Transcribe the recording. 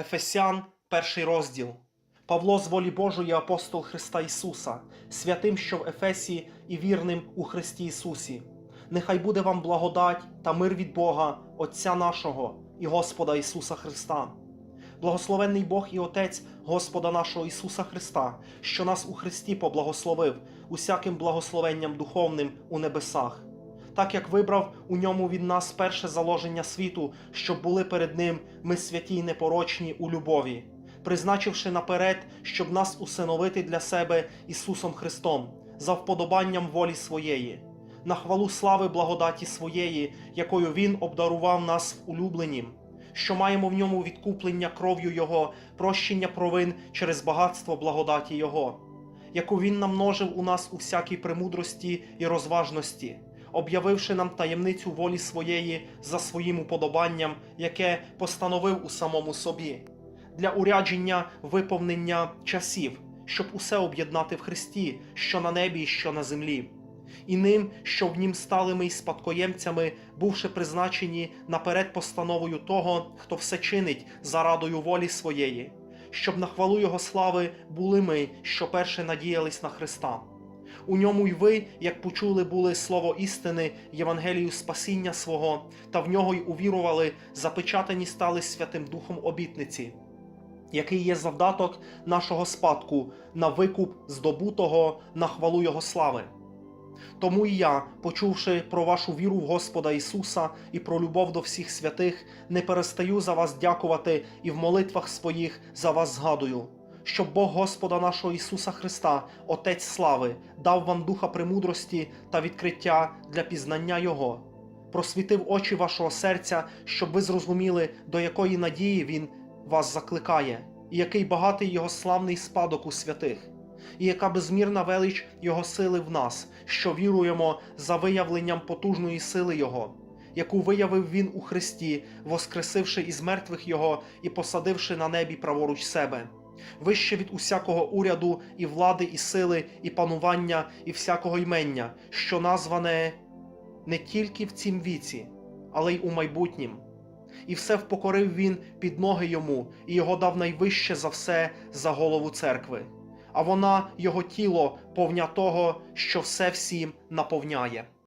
Ефесян, перший розділ. Павло з волі Божої апостол Христа Ісуса, святим, що в Ефесі, і вірним у Христі Ісусі. Нехай буде вам благодать та мир від Бога, Отця нашого і Господа Ісуса Христа. Благословенний Бог і Отець Господа нашого Ісуса Христа, що нас у Христі поблагословив усяким благословенням духовним у небесах, так як вибрав у ньому від нас перше заложення світу, щоб були перед Ним ми святі й непорочні у любові, призначивши наперед, щоб нас усиновити для себе Ісусом Христом, за вподобанням волі своєї, на хвалу слави благодаті своєї, якою Він обдарував нас в улюбленім що маємо в ньому відкуплення кров'ю Його, прощення провин через багатство благодаті Його, яку Він намножив у нас у всякій премудрості і розважності, об'явивши нам таємницю волі своєї за своїм уподобанням, яке постановив у самому собі, для урядження виповнення часів, щоб усе об'єднати в Христі, що на небі що на землі і ним, що в нім стали ми й спадкоємцями, бувши призначені наперед постановою того, хто все чинить за радою волі своєї, щоб на хвалу Його слави були ми, що перше надіялись на Христа. У ньому й ви, як почули, були слово істини, Євангелію спасіння свого, та в нього й увірували, запечатані стали Святим Духом обітниці, який є завдаток нашого спадку на викуп здобутого на хвалу Його слави. Тому і я, почувши про вашу віру в Господа Ісуса і про любов до всіх святих, не перестаю за вас дякувати і в молитвах своїх за вас згадую, щоб Бог Господа нашого Ісуса Христа, Отець слави, дав вам духа премудрості та відкриття для пізнання Його, просвітив очі вашого серця, щоб ви зрозуміли, до якої надії Він вас закликає, і який багатий Його славний спадок у святих і яка безмірна велич Його сили в нас, що віруємо за виявленням потужної сили Його, яку виявив Він у Христі, воскресивши із мертвих Його і посадивши на небі праворуч себе, вище від усякого уряду і влади, і сили, і панування, і всякого ймення, що назване не тільки в цім віці, але й у майбутнім. І все впокорив він під ноги йому, і його дав найвище за все за голову церкви а вона його тіло повня того, що все всім наповняє.